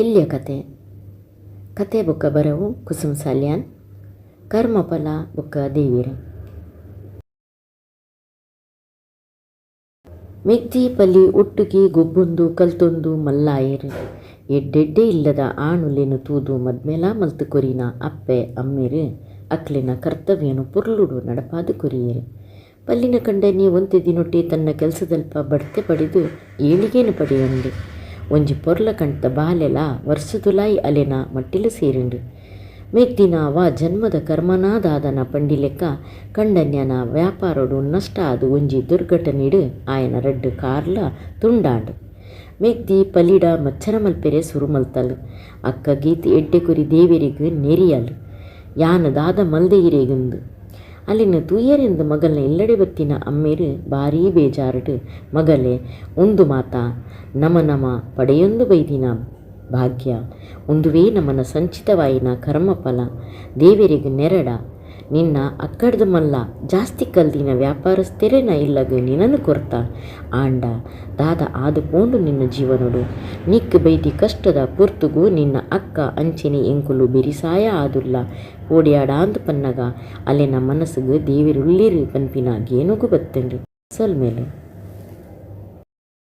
ಎಲ್ಲಿಯ ಕತೆ. ಕತೆ ಬುಕ್ಕ ಬರವು ಕುಸುಮ್ ಸಾಲ್ಯಾನ್ ಕರ್ಮಫಲ ಬುಕ್ಕ ದೇವಿರ. ಮೆಗ್ದಿ ಪಲ್ಲಿ ಒಟ್ಟುಗಿ ಗೊಬ್ಬೊಂದು ಕಲ್ತೊಂದು ಮಲ್ಲಾಯೆರ್. ಎಡ್ಡೆಡ್ಡೆ ಇಲ್ಲದ ಆಣುಲೆನು ತೂದು ಮದ್ಮೇಲ ಮಲ್ತು ಕೊರಿನ ಅಪ್ಪೆ ಅಮ್ಮಿರ್. ಅಕ್ಲಿನ ಕರ್ತವ್ಯನು ಪುರ್ಲುಡು ನಡಪಾದು ಕೊರಿಯೆರ್. ಪಲ್ಲಿನ ಕಂಡನಿ ಒಂತೆ ದಿನೊಟ್ಟಿ ತನ್ನ ಕೆಲಸದಲ್ಪ ಬಡ್ತೆ ಪಡೆದು ಏಳಿಗೆನು ಪಡೆಯೊಂಡು ಒಂಜಿ ಪೊರ್ಲ ಕಂಡ್ತ ಬಾಲೆಲ ವರ್ಷದುಲಾಯಿ ಅಲೆನ ಮಟ್ಟಿಲು ಸೇರಿಂಡು. ವಾ ಜನ್ಮದ ಕರ್ಮನಾದಾದನ ಪಂಡಿಲೆಕ್ಕ ಕಂಡನ್ಯನ ವ್ಯಾಪಾರಡು ನಷ್ಟ ಆದು ಒಂಜಿ ದುರ್ಘಟನೆಡು ಆಯನ ರಡ್ಡ್ ಕಾರ್ಲ ತುಂಡಾಂಡು. ಮೇಕ್ದಿ ಪಲಿಡ ಮಚ್ಚರ ಮಲ್ಪೆರೆ ಸುರು ಮಲ್ತಲ್ ಅಕ್ಕ ಗೀತ್ ಎಡ್ಡೆ ಕುರಿ ದೇವೆರಿಗ್ ನೆರಿಯಲ್. ಯಾನ ದಾದ ಮಲ್ದೆ ಅಲ್ಲಿನ ತೂಯರೆಂದು ಮಗಲ್ನ ಎಲ್ಲೆಡೆ ಬತ್ತಿನ ಅಮ್ಮೇರು ಭಾರೀ ಬೇಜಾರುಡು ಮಗಲೆ ಒಂದು ಮಾತ, ನಮ ನಮ ಪಡೆಯೊಂದು ಬೈದಿನ ಭಾಗ್ಯ. ಒಂದುವೇ ನಮನ ಸಂಚಿತವಾಯಿನ ಕರ್ಮಫಲ. ದೇವರಿಗೆ ನೆರಡ. ನಿನ್ನ ಅಕ್ಕಡ್ದು ಮಲ್ಲ ಜಾಸ್ತಿ ಕಲ್ದಿನ ವ್ಯಾಪಾರಸ್ಥರೇನ ಇಲ್ಲಗ ನಿನನು ಕೊರ್ತ ಆಂಡ, ದಾದ ಆದು ಪೋಂಡು ನಿನ್ನ ಜೀವನಡು ನಿಕ್ ಬೈದಿ ಕಷ್ಟದ ಪುರ್ತುಗು ನಿನ್ನ ಅಕ್ಕ ಅಂಚಿನಿ ಎಂಕುಲು ಬಿರಿಸಾಯ ಆದುಲ್ಲ. ಓಡಿಯಾಡಾಂದು ಪನ್ನಗ. ಅಲ್ಲಿನ ಮನಸ್ಸಿಗೆ ದೇವಿರುಳ್ಳಿರಿ ಪನ್ಪಿನ ಗೇನುಗು ಅಸಲ್ ಸೊಲ್ಮೇಲೆ